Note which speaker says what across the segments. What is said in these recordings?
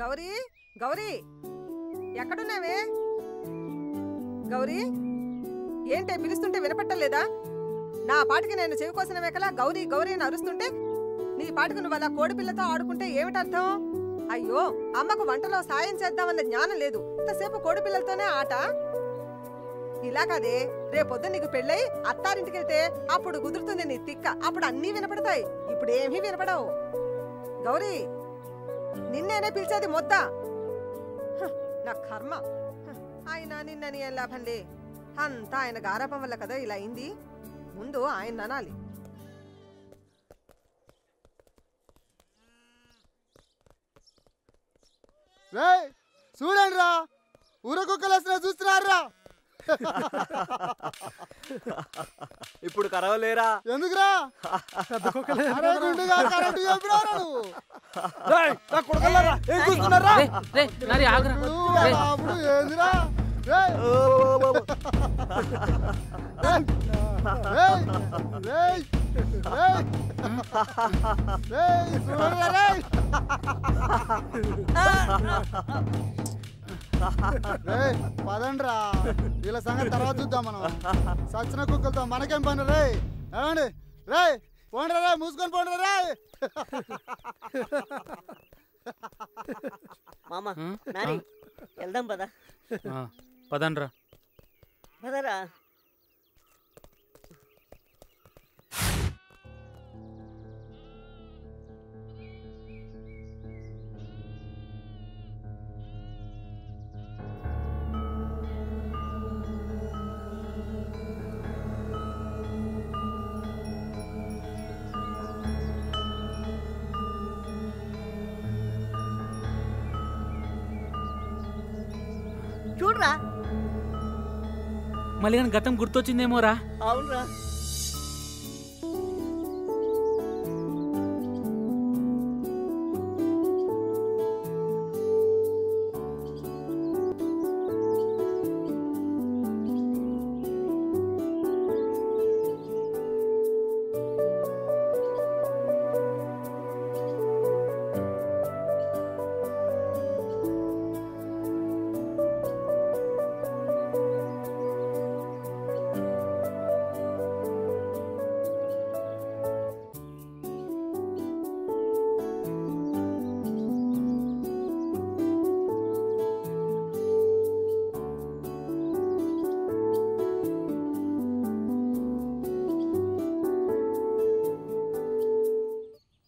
Speaker 1: గౌరీ గౌరీ ఎక్కడున్నావే? గౌరీ ఏంటే పిలుస్తుంటే వినపట్టలేదా? నా పాటికి నేను చెవికోసిన వెకలా గౌరీ గౌరీ అని అరుస్తుంటే నీ పాటికి నువ్వు అలా కోడిపిల్లతో ఆడుకుంటే ఏమిటర్థం? అయ్యో అమ్మకు వంటలో సాయం చేద్దామన్న జ్ఞానం లేదు. ఇంతసేపు కోడిపిల్లలతోనే ఆట? ఇలా కాదే రేపొద్దు నీకు పెళ్ళై అత్తారింటికి వెళ్తే అప్పుడు కుదురుతుంది నీ తిక్క. అప్పుడు అన్నీ వినపడతాయి. ఇప్పుడు ఏమీ వినపడవు. గౌరీ నిన్నేనే పిలిచేది మొద్ద హ, నా కర్మ. ఆయన నిన్నని ఏం లాభంలే? అంతా ఆయన గారాపం వల్ల కదా ఇలా అయింది? ముందు ఆయన అనాలి.
Speaker 2: రే చూడండి రా ఊరకుక్కలు వస్తున్నా చూస్తున్నారా
Speaker 3: ఇప్పుడు కరవలేరా?
Speaker 2: ఎందుకురా? రేయ్, పదండ్రా. వీళ్ళ సంగతి తర్వాత చూద్దాం మనం. సచిన కుక్కలతో మనకేం పని రే? ఏమండి? రే పోండ్రా రే మూసుకొని పోండ్రా రే.
Speaker 4: మామ వెళ్దాం పదా.
Speaker 5: పదండ్రా.
Speaker 4: పదరా? చూడరా.
Speaker 5: మళ్ళీ గతం గుర్తొచ్చిందేమోరా?
Speaker 4: అవునరా.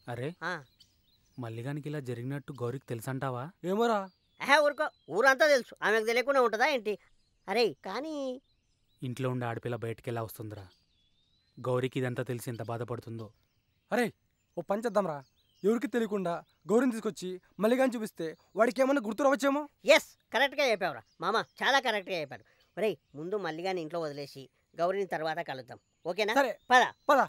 Speaker 5: అరే. మల్లిగానికి ఇలా జరిగినట్టు గౌరికి తెలుసంటావా?
Speaker 6: ఏమోరా?
Speaker 4: ఊరుకో. ఊరంతా తెలుసు. ఆమెకు తెలియకుండా ఉంటుందా ఏంటి? అరే కానీ
Speaker 5: ఇంట్లో ఉండే ఆడపిల్ల బయటికి ఎలా వస్తుందిరా? గౌరికి ఇదంతా తెలిసి ఎంత బాధపడుతుందో.
Speaker 6: అరే ఓ పని చేద్దాంరా. ఎవరికి తెలియకుండా గౌరిని తీసుకొచ్చి మల్లిగాని చూపిస్తే వాడికి ఏమన్నా గుర్తు రావచ్చేమో?
Speaker 4: ఎస్ కరెక్ట్గా చెప్పావురా. మామ చాలా కరెక్ట్గా చెప్పాడు ఒరేయ్ ముందు మల్లిగాని ఇంట్లో వదిలేసి గౌరిని తర్వాత కలుద్దాం. ఓకేనా?
Speaker 6: సరే.
Speaker 4: పద.
Speaker 6: పద.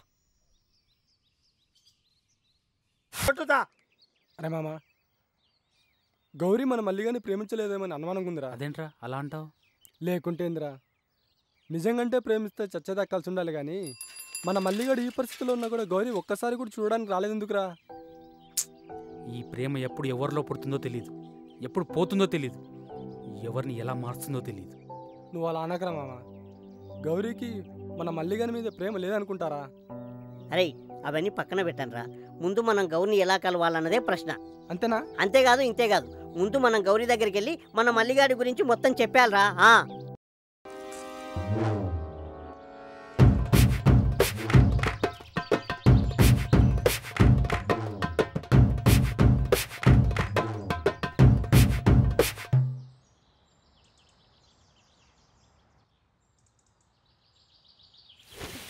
Speaker 3: కొట్టుతా
Speaker 6: అరే మామ గౌరీ మన మల్లిగాని ప్రేమించలేదేమని అనుమానంగా ఉందిరా.
Speaker 5: అదేంట్రా? అలా అంటావు?
Speaker 6: లేకుంటే ఏందిరా నిజంగంటే ప్రేమిస్తే చచ్చేదాకా కలిసి ఉండాలి కానీ మన మల్లిగాడు ఈ పరిస్థితిలో ఉన్నా కూడా గౌరీ ఒక్కసారి కూడా చూడడానికి రాలేదెందుకురా
Speaker 5: ఈ ప్రేమ ఎప్పుడు ఎవరిలో పుడుతుందో తెలియదు ఎప్పుడు పోతుందో తెలియదు ఎవరిని ఎలా మారుస్తుందో తెలియదు
Speaker 6: నువ్వు అలా అనకరా మామ గౌరీకి మన మల్లిగాని మీద ప్రేమ లేదనుకుంటారా?
Speaker 4: అరే అవన్నీ పక్కన పెట్టండిరా ముందు మనం గౌరిని ఎలా కలవాలన్నదే ప్రశ్న.
Speaker 6: అంతేనా?
Speaker 4: అంతేకాదు ఇంతేకాదు. ముందు మనం గౌరీ దగ్గరికి వెళ్ళి మన మల్లిగాడి గురించి మొత్తం చెప్పాలరా.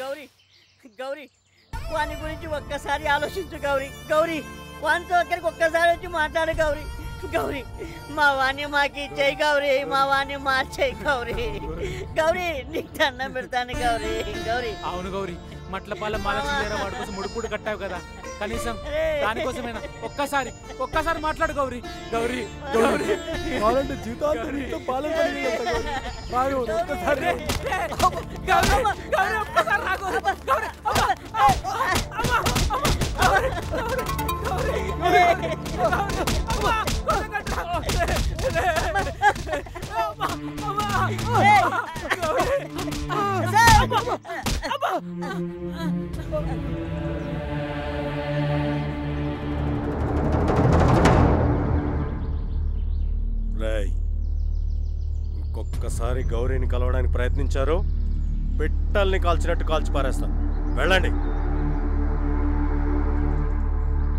Speaker 4: గౌరీ గౌరీ వాని గురించి ఒక్కసారి ఆలోచించు గౌరీ. గౌరీ వానితో ఒక్కరికి ఒక్కసారి వచ్చి మాట్లాడు గౌరీ. గౌరీ మా వాణ్ణి మాకి ఇచ్చేయి గౌరీ. మా వాణ్ణి మార్చేయి గౌరీ. గౌరీ నీకు దండం పెడతాను గౌరీ. గౌరీ.
Speaker 5: అవును గౌరీ. మట్లపాల వాడి కోసం ముడుపుడు కట్టావు కదా. కనీసం దానికోసమైనా ఒక్కసారి ఒక్కసారి మాట్లాడు గౌరీ. గౌరీ గౌరీ.
Speaker 6: కావాలంటే జీవితాంతం ఇంట్లో పాలన గౌరీ. గౌరీ, ఒక్కసారి రా.
Speaker 5: గౌరీ గౌరీ ఒక్కసారి రా గౌరీ.
Speaker 7: ఇంకొక్కసారి గౌరీని కలవడానికి ప్రయత్నించారో పెట్టల్ని కాల్చినట్టు కాల్చిపారేస్తాను వెళ్ళండి.